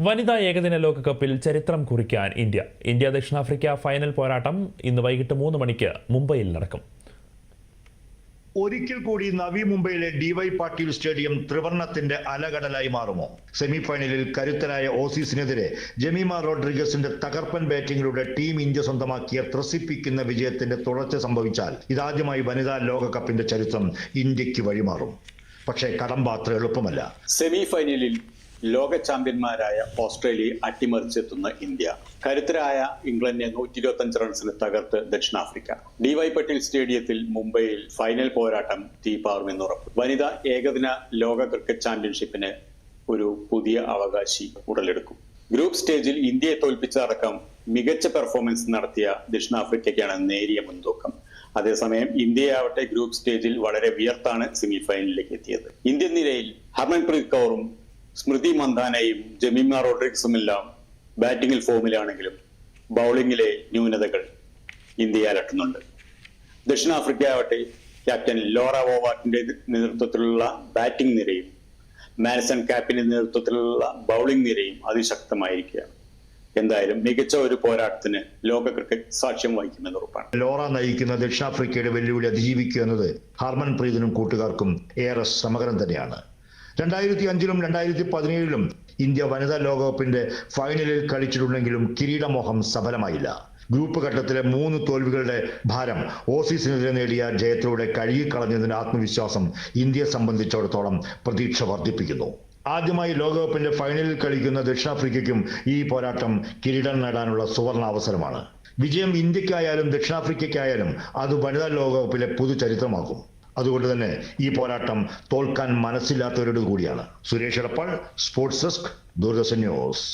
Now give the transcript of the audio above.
വനിതാ ഏകദിന ലോകകപ്പിൽ ചരിത്രം കുറിക്കാൻ ഇന്ത്യ. ഇന്ത്യ ദക്ഷിണാഫ്രിക്ക ഫൈനൽ പോരാട്ടം ഇന്ന് വൈകിട്ട് മൂന്ന് മണിക്ക് മുംബൈയിൽ നടക്കും. ഒരിക്കൽ കൂടി നവി മുംബൈയിലെ ഡിവൈ പാട്ടീൽ സ്റ്റേഡിയം ത്രിവർണത്തിന്റെ അലകടലായി മാറുമോ? സെമി ഫൈനലിൽ കരുത്തരായ ഓസീസിനെതിരെ ജമീമ റോഡ്രിഗസിന്റെ തകർപ്പൻ ബാറ്റിംഗിലൂടെ ടീം ഇന്ത്യ സ്വന്തമാക്കിയ ത്രസിപ്പിക്കുന്ന വിജയത്തിന്റെ തുടർച്ച സംഭവിച്ചാൽ ഇതാദ്യമായി വനിതാ ലോകകപ്പിന്റെ ചരിത്രം ഇന്ത്യയ്ക്ക് വഴിമാറും. പക്ഷേ കടമ്പാത്ര എളുപ്പമല്ല. സെമി ഫൈനലിൽ ലോക ചാമ്പ്യന്മാരായ ഓസ്ട്രേലിയയെ അട്ടിമറിച്ചെത്തുന്ന ഇന്ത്യ. കരുത്തരായ ഇംഗ്ലണ്ടിനെ നൂറ്റി ഇരുപത്തി അഞ്ച് റൺസിന് തകർത്ത് ദക്ഷിണാഫ്രിക്ക. ഡിവൈ പട്ടേൽ സ്റ്റേഡിയത്തിൽ മുംബൈയിൽ ഫൈനൽ പോരാട്ടം തീപാറുമെന്ന് ഉറപ്പ്. വനിതാ ഏകദിന ലോക ക്രിക്കറ്റ് ചാമ്പ്യൻഷിപ്പിന് ഒരു പുതിയ അവകാശി ഉടലെടുക്കും. ഗ്രൂപ്പ് സ്റ്റേജിൽ ഇന്ത്യയെ തോൽപ്പിച്ചടക്കം മികച്ച പെർഫോമൻസ് നടത്തിയ ദക്ഷിണാഫ്രിക്കയ്ക്കാണ് നേരിയ മുൻതൂക്കം. അതേസമയം ഇന്ത്യയാവട്ടെ ഗ്രൂപ്പ് സ്റ്റേജിൽ വളരെ വിയർത്താണ് സെമി ഫൈനലിലേക്ക് എത്തിയത്. ഇന്ത്യൻ നിരയിൽ ഹർമൻപ്രീത് കൗറും സ്മൃതി മന്ദാനയും ജമീമ റോഡ്രിക്സുമെല്ലാം ബാറ്റിംഗിൽ ഫോമിലാണെങ്കിലും ബൗളിംഗിലെ ന്യൂനതകൾ ഇന്ത്യയെ അലട്ടുന്നുണ്ട്. ദക്ഷിണാഫ്രിക്ക ആവട്ടെ ക്യാപ്റ്റൻ ലോറ വോവാട്ടിന്റെ നേതൃത്വത്തിലുള്ള ബാറ്റിംഗ് നിരയും മാരിസൺ കാപ്പിന്റെ നേതൃത്വത്തിലുള്ള ബൗളിംഗ് നിരയും അതിശക്തമായിരിക്കുകയാണ്. എന്തായാലും മികച്ച ഒരു പോരാട്ടത്തിന് ലോക ക്രിക്കറ്റ് സാക്ഷ്യം വഹിക്കുമെന്ന് ഉറപ്പാണ്. ലോറ നയിക്കുന്ന ദക്ഷിണാഫ്രിക്കയുടെ വെല്ലുവിളി അതിജീവിക്കുക എന്നത് ഹർമൻ പ്രീതിനും കൂട്ടുകാർക്കും ഏറെ സമഗ്രം തന്നെയാണ്. രണ്ടായിരത്തി അഞ്ചിലും രണ്ടായിരത്തി പതിനേഴിലും ഇന്ത്യ വനിതാ ലോകകപ്പിന്റെ ഫൈനലിൽ കളിച്ചിട്ടുണ്ടെങ്കിലും കിരീടമോഹം സഫലമായില്ല. ഗ്രൂപ്പ് ഘട്ടത്തിലെ മൂന്ന് തോൽവികളുടെ ഭാരം ഓസീസിനെതിരെ നേടിയ ജയത്തിലൂടെ കഴുകിക്കളഞ്ഞതിന്റെ ആത്മവിശ്വാസം ഇന്ത്യയെ സംബന്ധിച്ചിടത്തോളം പ്രതീക്ഷ വർദ്ധിപ്പിക്കുന്നു. ആദ്യമായി ലോകകപ്പിന്റെ ഫൈനലിൽ കളിക്കുന്ന ദക്ഷിണാഫ്രിക്കയ്ക്കും ഈ പോരാട്ടം കിരീടം നേടാനുള്ള സുവർണ അവസരമാണ്. വിജയം ഇന്ത്യക്കായാലും ദക്ഷിണാഫ്രിക്കയ്ക്കായാലും അത് വനിതാ ലോകകപ്പിലെ പുതുചരിത്രമാകും. അതുകൊണ്ട് തന്നെ ഈ പോരാട്ടം തോൽക്കാൻ മനസ്സില്ലാത്തവരോട് കൂടിയാണ്. Suresh Edappal sports desk Doordarshan news